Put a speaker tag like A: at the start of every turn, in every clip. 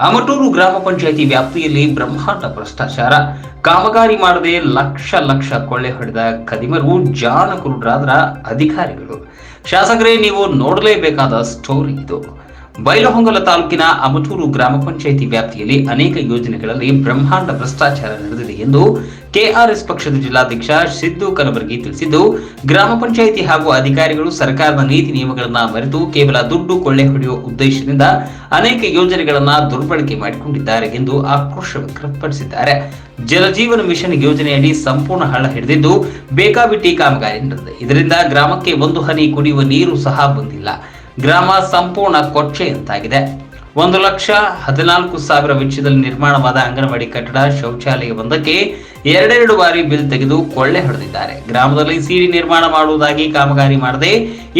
A: ಅಮಟೂರು ಗ್ರಾಮ ಪಂಚಾಯಿತಿ ವ್ಯಾಪ್ತಿಯಲ್ಲಿ ಬ್ರಹ್ಮಾಂಡ ಭ್ರಷ್ಟಾಚಾರ. ಕಾಮಗಾರಿ ಮಾಡದೆ ಲಕ್ಷ ಲಕ್ಷ ಕೊಳ್ಳೆ ಹೊಡೆದ ಕದಿಮರು ಜಾನಕುರುಡ್ರಾದ್ರ ಅಧಿಕಾರಿಗಳು. ಶಾಸಕರೇ, ನೀವು ನೋಡಲೇಬೇಕಾದ ಸ್ಟೋರಿ ಇದು. ಬೈಲಹೊಂಗಲ ತಾಲೂಕಿನ ಅಮಚೂರು ಗ್ರಾಮ ಪಂಚಾಯಿತಿ ವ್ಯಾಪ್ತಿಯಲ್ಲಿ ಅನೇಕ ಯೋಜನೆಗಳಲ್ಲಿ ಬ್ರಹ್ಮಾಂಡ ಭ್ರಷ್ಟಾಚಾರ ನಡೆದಿದೆ ಎಂದು ಕೆಆರ್ಎಸ್ ಪಕ್ಷದ ಜಿಲ್ಲಾಧ್ಯಕ್ಷ ಸಿದ್ದು ಕಲಬರ್ಗಿ ತಿಳಿಸಿದ್ದು, ಗ್ರಾಮ ಪಂಚಾಯಿತಿ ಹಾಗೂ ಅಧಿಕಾರಿಗಳು ಸರ್ಕಾರದ ನೀತಿ ನಿಯಮಗಳನ್ನು ಮರೆತು ಕೇವಲ ದುಡ್ಡು ಕೊಳ್ಳೆ ಹೊಡೆಯುವ ಉದ್ದೇಶದಿಂದ ಅನೇಕ ಯೋಜನೆಗಳನ್ನು ದುರ್ಬಳಕೆ ಮಾಡಿಕೊಂಡಿದ್ದಾರೆ ಎಂದು ಆಕ್ರೋಶ ವ್ಯಕ್ತಪಡಿಸಿದ್ದಾರೆ. ಜಲಜೀವನ ಮಿಷನ್ ಯೋಜನೆಯಡಿ ಸಂಪೂರ್ಣ ಹಳ್ಳ ಹಿಡಿದಿದ್ದು, ಬೇಕಾಬಿಟ್ಟಿ ಕಾಮಗಾರಿ ನಡೆದಿದೆ. ಇದರಿಂದ ಗ್ರಾಮಕ್ಕೆ ಒಂದು ಹನಿ ಕುಡಿಯುವ ನೀರು ಸಹ ಬಂದಿಲ್ಲ. ಗ್ರಾಮ ಸಂಪೂರ್ಣ ಕೊಚ್ಚೆಯಂತಾಗಿದೆ ಒಂದು ಲಕ್ಷ ಹದಿನಾಲ್ಕು ಸಾವಿರ ವೆಚ್ಚದಲ್ಲಿ ನಿರ್ಮಾಣವಾದ ಅಂಗನವಾಡಿ ಕಟ್ಟಡ ಶೌಚಾಲಯ ಒಂದಕ್ಕೆ ಎರಡೆರಡು ಬಾರಿ ಬಿಲ್ ತೆಗೆದು ಕೊಳ್ಳೆ ಹೊಡೆದಿದ್ದಾರೆ. ಗ್ರಾಮದಲ್ಲಿ ಸಿಡಿ ನಿರ್ಮಾಣ ಮಾಡುವುದಾಗಿ ಕಾಮಗಾರಿ ಮಾಡದೆ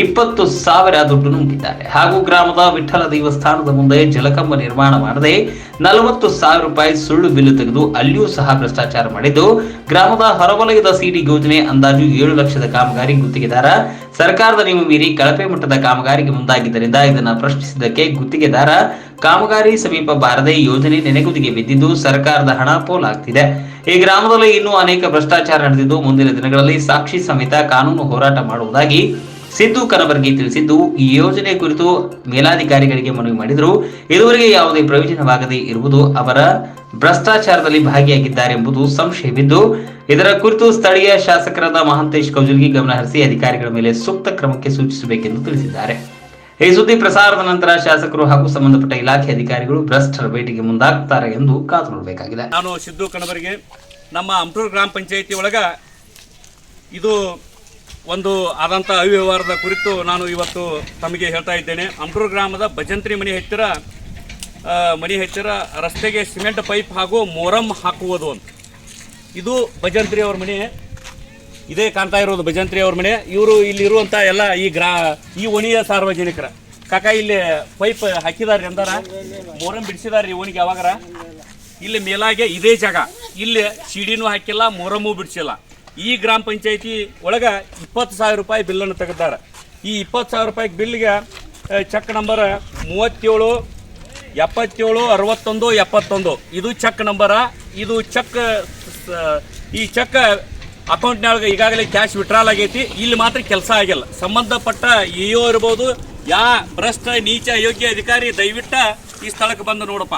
A: ಇಪ್ಪತ್ತು ಸಾವಿರ ದುಡ್ಡು ನುಂಗಿದ್ದಾರೆ. ಹಾಗೂ ಗ್ರಾಮದ ವಿಠಲ ದೇವಸ್ಥಾನದ ಮುಂದೆ ಜಲಕಂಬ ನಿರ್ಮಾಣ ಮಾಡದೆ ನಲವತ್ತು ಸಾವಿರ ರೂಪಾಯಿ ಸುಳ್ಳು ಬಿಲ್ ತೆಗೆದು ಅಲ್ಲಿಯೂ ಸಹ ಭ್ರಷ್ಟಾಚಾರ ಮಾಡಿದ್ದು, ಗ್ರಾಮದ ಹೊರವಲಯದ ಸಿಡಿ ಯೋಜನೆ ಅಂದಾಜು ಏಳು ಲಕ್ಷದ ಕಾಮಗಾರಿ ಗುತ್ತಿಗೆದಾರ. ಸರ್ಕಾರದ ನಿಯಮ ಮೀರಿ ಕಳಪೆ ಮಟ್ಟದ ಕಾಮಗಾರಿಗೆ ಮುಂದಾಗಿದ್ದರಿಂದ ಇದನ್ನು ಪ್ರಶ್ನಿಸಿದ್ದಕ್ಕೆ ಗುತ್ತಿಗೆದಾರ ಕಾಮಗಾರಿ ಸಮೀಪ ಬಾರದೆ ಯೋಜನೆ ನೆನೆಗುದಿಗೆ ಬಿದ್ದಿದ್ದು ಸರ್ಕಾರದ ಹಣ ಪೋಲಾಗ್ತಿದೆ. ಈ ಗ್ರಾಮದಲ್ಲಿ ಇನ್ನೂ ಅನೇಕ ಭ್ರಷ್ಟಾಚಾರ ನಡೆದಿದ್ದು ಮುಂದಿನ ದಿನಗಳಲ್ಲಿ ಸಾಕ್ಷಿ ಸಮೇತ ಕಾನೂನು ಹೋರಾಟ ಮಾಡುವುದಾಗಿ ಸಿದ್ದು ಕನಬರ್ಗಿ ತಿಳಿಸಿದ್ದು, ಈ ಯೋಜನೆ ಕುರಿತು ಮೇಲಾಧಿಕಾರಿಗಳಿಗೆ ಮನವಿ ಮಾಡಿದರೂ. ಇದುವರೆಗೆ ಯಾವುದೇ ಪ್ರಯೋಜನವಾಗದೇ ಇರುವುದು ಅವರ ಭ್ರಷ್ಟಾಚಾರದಲ್ಲಿ ಭಾಗಿಯಾಗಿದ್ದಾರೆ ಎಂಬುದು ಸಂಶಯವಿದ್ದು, ಇದರ ಕುರಿತು ಸ್ಥಳೀಯ ಶಾಸಕರಾದ ಮಹಾಂತೇಶ್ ಕೌಜಲ್ಗಿ ಗಮನಹರಿಸಿ ಅಧಿಕಾರಿಗಳ ಮೇಲೆ ಸೂಕ್ತ ಕ್ರಮಕ್ಕೆ ಸೂಚಿಸಬೇಕೆಂದು ತಿಳಿಸಿದ್ದಾರೆ. ಈ ಸುದ್ದಿ ಪ್ರಸಾರದ ನಂತರ ಶಾಸಕರು ಹಾಗೂ ಸಂಬಂಧಪಟ್ಟ ಇಲಾಖೆ ಅಧಿಕಾರಿಗಳು ಭ್ರಷ್ಟರ ಭೇಟಿಗೆ ಮುಂದಾಗ್ತಾರೆ ಎಂದು ಕಾತು ನೋಡಬೇಕಾಗಿದೆ.
B: ನಾನು ಸಿದ್ದು ಕಣಬರಿಗೆ, ನಮ್ಮ ಅಂಟೂರು ಗ್ರಾಮ ಪಂಚಾಯಿತಿ ಒಳಗ ಇದು ಒಂದು ಆದಂಥ ಅವ್ಯವಹಾರದ ಕುರಿತು ನಾನು ಇವತ್ತು ತಮಗೆ ಹೇಳ್ತಾ ಇದ್ದೇನೆ. ಅಂಟೂರು ಗ್ರಾಮದ ಭಜಂತ್ರಿ ಮನೆ ಹತ್ತಿರ ಮನೆ ಹತ್ತಿರ ರಸ್ತೆಗೆ ಸಿಮೆಂಟ್ ಪೈಪ್ ಹಾಗೂ ಮೊರಂ ಹಾಕುವುದು ಅಂತ. ಇದು ಭಜಂತ್ರಿ ಅವ್ರ ಮನೆ. ಇದೇ ಕಾಣ್ತಾ ಇರೋದು ಭಜಂತ್ರಿ ಅವ್ರ ಮನೆ. ಇವರು ಇಲ್ಲಿ ಇರುವಂತ ಎಲ್ಲ ಈ ಗ್ರಾ, ಈ ಓಣಿಯ ಸಾರ್ವಜನಿಕರ. ಕಾಕ ಇಲ್ಲಿ ಪೈಪ್ ಹಾಕಿದಾರ್ರಿ ಅಂದಾರ. ಮೋರಂ ಬಿಡಿಸಿದಾರ್ರಿ ಓಣಿಗೆ ಯಾವಾಗಾರ. ಇಲ್ಲಿ ಮೇಲಾಗೆ ಇದೇ ಜಾಗ. ಇಲ್ಲಿ ಸಿಡಿನೂ ಹಾಕಿಲ್ಲ, ಮೊರಮೂ ಬಿಡಿಸಿಲ್ಲ. ಈ ಗ್ರಾಮ ಪಂಚಾಯತಿ ಒಳಗ ಇಪ್ಪತ್ತು ಸಾವಿರ ರೂಪಾಯಿ ಬಿಲ್ಲನ್ನು ತೆಗೆದಾರ. ಈ ಇಪ್ಪತ್ತು ಸಾವಿರ ರೂಪಾಯಿ ಬಿಲ್ಗೆ ಚೆಕ್ ನಂಬರ್ ಮೂವತ್ತೇಳು, ಎಪ್ಪತ್ತೇಳು, ಅರವತ್ತೊಂದು, ಎಪ್ಪತ್ತೊಂದು. ಇದು ಚೆಕ್ ನಂಬರ. ಇದು ಚೆಕ್ ಈ ಚೆಕ್ ಅಕೌಂಟ್ನೊಳಗೆ ಈಗಾಗಲೇ ಕ್ಯಾಶ್ ವಿಡ್ರಾಲ್ ಆಗೈತಿ. ಇಲ್ಲಿ ಮಾತ್ರ ಕೆಲಸ ಆಗಿಲ್ಲ. ಸಂಬಂಧಪಟ್ಟ ಇ ಇರ್ಬೋದು, ಯಾ ಭ್ರಷ್ಟ, ನೀಚ ಯೋಗ್ಯ ಅಧಿಕಾರಿ ದಯವಿಟ್ಟ ಈ ಸ್ಥಳಕ್ಕೆ ಬಂದು ನೋಡಪ್ಪ.